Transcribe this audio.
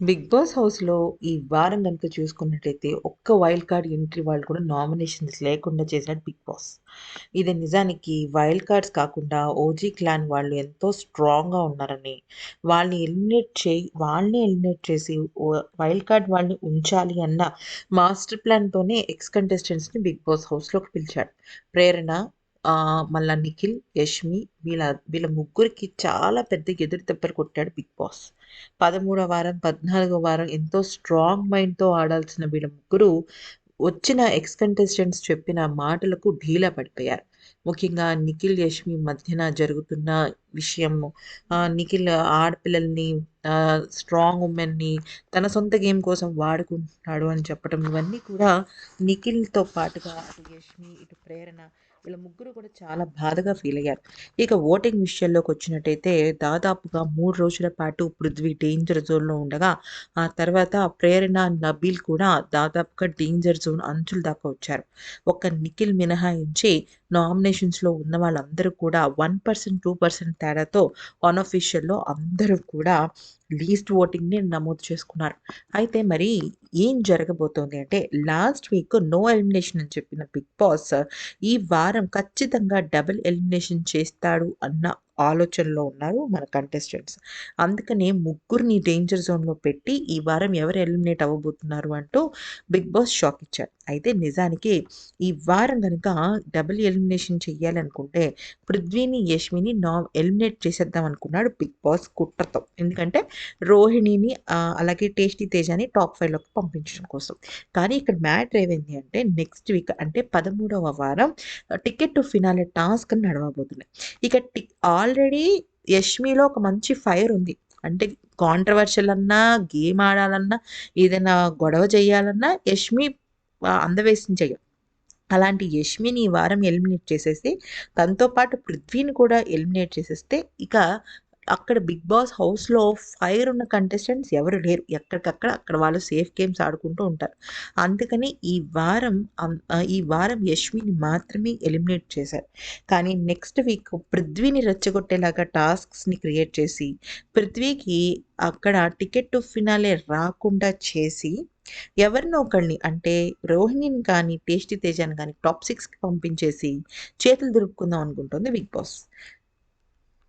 Big Boss హౌస్‌లో ఈ వారం కనుక చూసుకున్నట్టయితే ఒక్క వైల్డ్ కార్డ్ ఎంట్రీ వాళ్ళు కూడా నామినేషన్స్ లేకుండా చేశాడు బిగ్ బాస్. ఇది నిజానికి వైల్డ్ కార్డ్స్ కాకుండా ఓజీ క్లాన్ వాళ్ళు ఎంతో స్ట్రాంగ్‌గా ఉన్నారని, వాళ్ళని ఎలిమినేట్ చేయి వాళ్ళని ఎలిమినేట్ చేసి వైల్డ్ కార్డ్ వాళ్ళని ఉంచాలి అన్న మాస్టర్ ప్లాన్‌తోనే ఎక్స్ కంటెస్టెంట్స్‌ని బిగ్ బాస్ హౌస్‌లోకి పిలిచాడు. ప్రేరణ మళ్ళా నిఖిల్, యష్మి వీళ్ళ వీళ్ళ ముగ్గురికి చాలా పెద్ద ఎదురు దెబ్బలు కొట్టాడు బిగ్ బాస్. 13వ వారం, 14వ వారం ఎంతో స్ట్రాంగ్ మైండ్‌తో ఆడాల్సిన వీళ్ళ ముగ్గురు వచ్చిన ఎక్స్ కంటెస్టెంట్స్ చెప్పిన మాటలకు ఢీలా పడిపోయారు. ముఖ్యంగా నిఖిల్, యష్మి మధ్యన జరుగుతున్న విషయము నిఖిల్ ఆడపిల్లల్ని స్ట్రాంగ్ ఉమెన్ని తన సొంత గేమ్ కోసం వాడుకుంటున్నాడు అని చెప్పడం ఇవన్నీ కూడా నిఖిల్‌తో పాటుగా అటు యష్మి, ఇటు ప్రేరణ వీళ్ళ ముగ్గురు కూడా చాలా బాధగా ఫీల్ అయ్యారు. ఇక ఓటింగ్ విషయంలోకి వచ్చినట్టయితే దాదాపుగా మూడు రోజుల పాటు పృథ్వీ డేంజర్ జోన్‌లో ఉండగా, ఆ తర్వాత ప్రేరణ, నబీల్ కూడా దాదాపుగా డేంజర్ జోన్ అంచుల దాకా వచ్చారు. ఒక్క నిఖిల్ మినహాయించి నామినేషన్స్‌లో ఉన్న వాళ్ళందరూ కూడా 1%, 2% తేడాతో అన్‌అఫీషియల్‌లో అందరూ కూడా లీస్ట్ ఓటింగ్‌ని నమోదు చేసుకున్నారు. అయితే మరి ఏం జరగబోతోంది అంటే లాస్ట్ వీక్ నో ఎలిమినేషన్ అని చెప్పిన బిగ్ బాస్ ఈ వారం ఖచ్చితంగా డబుల్ ఎలిమినేషన్ చేస్తాడు అన్న ఆలోచనలో ఉన్నారు మన కంటెస్టెంట్స్. అందుకనే ముగ్గురిని డేంజర్ జోన్‌లో పెట్టి ఈ వారం ఎవరు ఎలిమినేట్ అవ్వబోతున్నారు అంటూ బిగ్ బాస్ షాక్ ఇచ్చారు. అయితే నిజానికి ఈ వారం కనుక డబుల్ ఎలిమినేషన్ చేయాలనుకుంటే పృథ్వీని, యష్మిని నా ఎలిమినేట్ చేసేద్దాం అనుకున్నాడు బిగ్ బాస్ కుట్రతో. ఎందుకంటే రోహిణిని అలాగే టేస్టీ తేజాని టాప్ ఫైవ్లోకి పంపించడం కోసం. కానీ ఇక్కడ మ్యాటర్ ఏమైంది అంటే నెక్స్ట్ వీక్ అంటే 13వ వారం టికెట్ టు ఫినాలే టాస్క్ నడవబోతున్నాయి. ఇక టి ఆల్రెడీ యష్మిలో ఒక మంచి ఫైర్ ఉంది. అంటే కాంట్రవర్షియల్ అన్నా, గేమ్ ఆడాలన్నా, ఏదైనా గొడవ చేయాలన్నా యష్మి ఆహ్, అందవేసిన చెయ్య. అలాంటి యష్మిని ఈ వారం ఎలిమినేట్ చేసేసి తనతో పాటు పృథ్వీని కూడా ఎలిమినేట్ చేసేస్తే ఇక అక్కడ బిగ్ బాస్ హౌస్‌లో ఫైర్ ఉన్న కంటెస్టెంట్స్ ఎవరు లేరు. ఎక్కడికక్కడ అక్కడ వాళ్ళు సేఫ్ గేమ్స్ ఆడుకుంటూ ఉంటారు. అందుకని ఈ వారం ఈ వారం యశ్విని మాత్రమే ఎలిమినేట్ చేశారు. కానీ నెక్స్ట్ వీక్ పృథ్వీని రెచ్చగొట్టేలాగా టాస్క్స్‌ని క్రియేట్ చేసి పృథ్వీకి అక్కడ టికెట్ టు ఫినాలే రాకుండా చేసి ఎవరినో ఒకళ్ళని అంటే రోహిణిని కానీ, టేస్టీ తేజాని కానీ టాప్ సిక్స్కి పంపించేసి చేతులు దులుపుకుందాం అనుకుంటుంది బిగ్ బాస్.